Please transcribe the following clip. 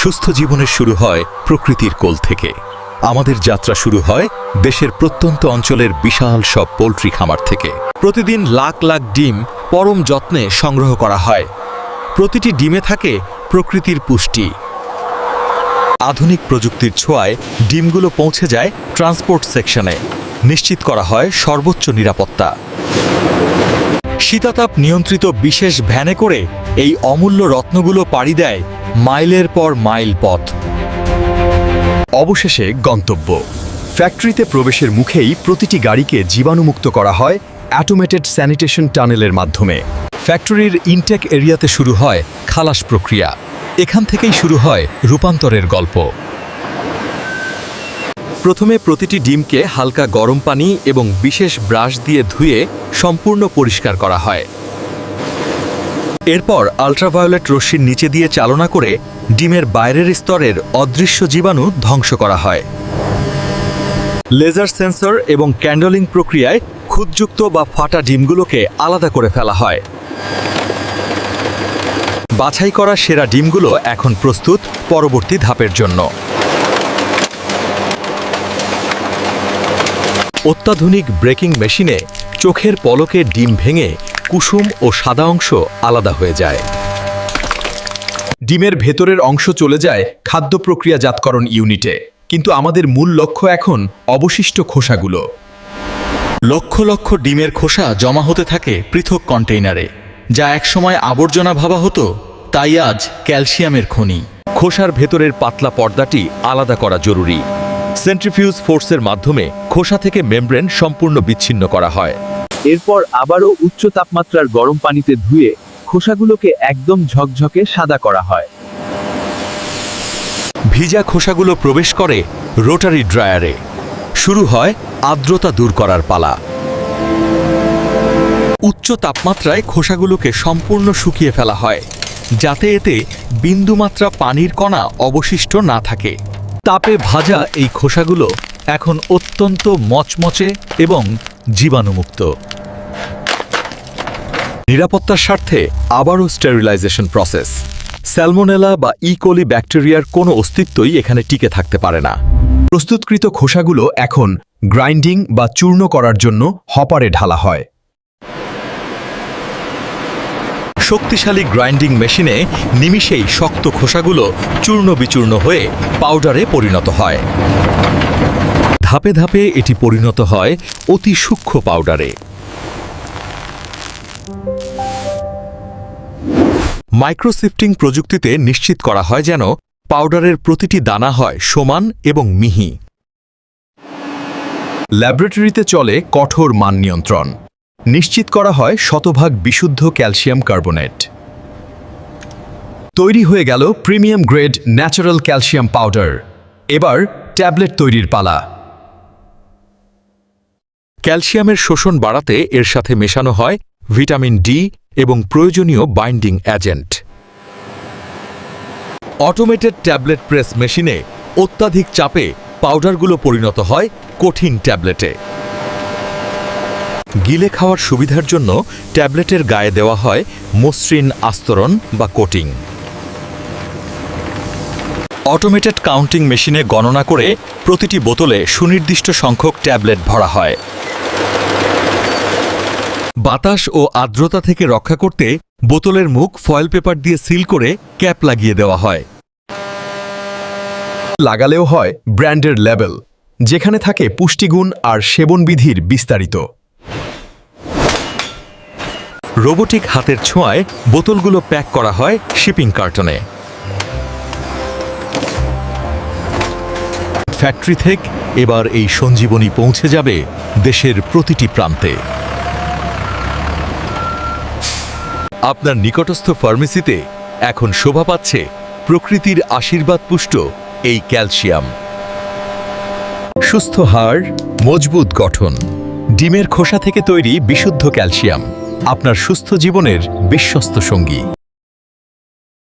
সুস্থ জীবনের শুরু হয় প্রকৃতির কোল থেকে। আমাদের যাত্রা শুরু হয় দেশের প্রত্যন্ত অঞ্চলের বিশাল সব পোলট্রি খামার থেকে। প্রতিদিন লাখ লাখ ডিম পরম যত্নে সংগ্রহ করা হয়। প্রতিটি ডিমে থাকে প্রকৃতির পুষ্টি। আধুনিক প্রযুক্তির ছোঁয়ায় ডিমগুলো পৌঁছে যায় ট্রান্সপোর্ট সেকশনে। নিশ্চিত করা হয় সর্বোচ্চ নিরাপত্তা। শীতাতাপ নিয়ন্ত্রিত বিশেষ ভ্যানে করে এই অমূল্য রত্নগুলো পাড়ি দেয় মাইলের পর মাইল পথ। অবশেষে গন্তব্য। ফ্যাক্টরিতে প্রবেশের মুখেই প্রতিটি গাড়িকে জীবাণুমুক্ত করা হয় অ্যাটোমেটেড স্যানিটেশন টানেলের মাধ্যমে। ফ্যাক্টরির ইনটেক এরিয়াতে শুরু হয় খালাস প্রক্রিয়া। এখান থেকেই শুরু হয় রূপান্তরের গল্প। প্রথমে প্রতিটি ডিমকে হালকা গরম পানি এবং বিশেষ ব্রাশ দিয়ে ধুয়ে সম্পূর্ণ পরিষ্কার করা হয়। এরপর আলট্রাভায়োলেট রশ্মির নিচে দিয়ে চালনা করে ডিমের বাইরের স্তরের অদৃশ্য জীবাণু ধ্বংস করা হয়। লেজার সেন্সর এবং ক্যান্ডলিং প্রক্রিয়ায় খুদযুক্ত বা ফাটা ডিমগুলোকে আলাদা করে ফেলা হয়। বাছাই করা সেরা ডিমগুলো এখন প্রস্তুত পরবর্তী ধাপের জন্য। অত্যাধুনিক ব্রেকিং মেশিনে চোখের পলকে ডিম ভেঙে কুসুম ও সাদা অংশ আলাদা হয়ে যায়। ডিমের ভেতরের অংশ চলে যায় খাদ্য প্রক্রিয়াজাতকরণ ইউনিটে। কিন্তু আমাদের মূল লক্ষ্য এখন অবশিষ্ট খোসাগুলো। লক্ষ লক্ষ ডিমের খোসা জমা হতে থাকে পৃথক কন্টেইনারে, যা একসময় আবর্জনা ভাবা হতো, তাই আজ ক্যালসিয়ামের খনি। খোসার ভেতরের পাতলা পর্দাটি আলাদা করা জরুরি। সেন্ট্রিফিউজ ফোর্সের মাধ্যমে খোসা থেকে মেমব্রেন সম্পূর্ণ বিচ্ছিন্ন করা হয়। এরপর আবারও উচ্চ তাপমাত্রার গরম পানিতে ধুয়ে খোসাগুলোকে একদম ঝকঝকে সাদা করা হয়। ভিজা খোসাগুলো প্রবেশ করে রোটারি ড্রায়ারে। শুরু হয় আর্দ্রতা দূর করার পালা। উচ্চ তাপমাত্রায় খোসাগুলোকে সম্পূর্ণ শুকিয়ে ফেলা হয়, যাতে এতে বিন্দুমাত্রা পানির কণা অবশিষ্ট না থাকে। তাপে ভাজা এই খোসাগুলো এখন অত্যন্ত মচমচে এবং জীবাণুমুক্ত। নিরাপত্তার স্বার্থে আবারও স্টেরিলাইজেশন প্রসেস। স্যালমোনেলা বা ইকোলি ব্যাকটেরিয়ার কোনো অস্তিত্বই এখানে টিকে থাকতে পারে না। প্রস্তুতকৃত খোসাগুলো এখন গ্রাইন্ডিং বা চূর্ণ করার জন্য হপারে ঢালা হয়। শক্তিশালী গ্রাইন্ডিং মেশিনে নিমিষেই শক্ত খোসাগুলো চূর্ণ বিচূর্ণ হয়ে পাউডারে পরিণত হয়। ধাপে ধাপে এটি পরিণত হয় অতি সূক্ষ্ম পাউডারে। মাইক্রোসিফটিং প্রযুক্তিতে নিশ্চিত করা হয় যেন পাউডারের প্রতিটি দানা হয় সমান এবং মিহি। ল্যাবরেটরিতে চলে কঠোর মান নিয়ন্ত্রণ। নিশ্চিত করা হয় শতভাগ বিশুদ্ধ ক্যালসিয়াম কার্বোনেট। তৈরি হয়ে গেল premium grade natural calcium powder. এবার ট্যাবলেট তৈরির পালা। ক্যালসিয়ামের শোষণ বাড়াতে এর সাথে মেশানো হয় ভিটামিন ডি এবং প্রয়োজনীয় binding agent. Automated tablet press মেশিনে অত্যাধিক চাপে পাউডারগুলো পরিণত হয় কঠিন ট্যাবলেটে। গিলে খাওয়ার সুবিধার জন্য ট্যাবলেটের গায়ে দেওয়া হয় মসৃণ আস্তরণ বা কোটিং অটোমেটেড কাউন্টিং মেশিনে গণনা করে প্রতিটি বোতলে সুনির্দিষ্ট সংখ্যক ট্যাবলেট ভরা হয়। বাতাস ও আর্দ্রতা থেকে রক্ষা করতে বোতলের মুখ ফয়েল পেপার দিয়ে সিল করে ক্যাপ লাগিয়ে দেওয়া হয়। লাগালেও হয় ব্র্যান্ডের লেবেল, যেখানে থাকে পুষ্টিগুণ আর সেবনবিধির বিস্তারিত। রোবোটিক হাতের ছোঁয়ায় বোতলগুলো প্যাক করা হয় শিপিং কার্টনে। ফ্যাক্টরি থেকে এবার এই সঞ্জীবনী পৌঁছে যাবে দেশের প্রতিটি প্রান্তে। আপনার নিকটস্থ ফার্মেসিতে এখন শোভা পাচ্ছে প্রকৃতির আশীর্বাদ পুষ্ট এই ক্যালসিয়াম। সুস্থ হাড়, মজবুত গঠন, ডিমের খোসা থেকে তৈরি বিশুদ্ধ ক্যালসিয়াম, আপনার সুস্থ জীবনের বিশ্বস্ত সঙ্গী।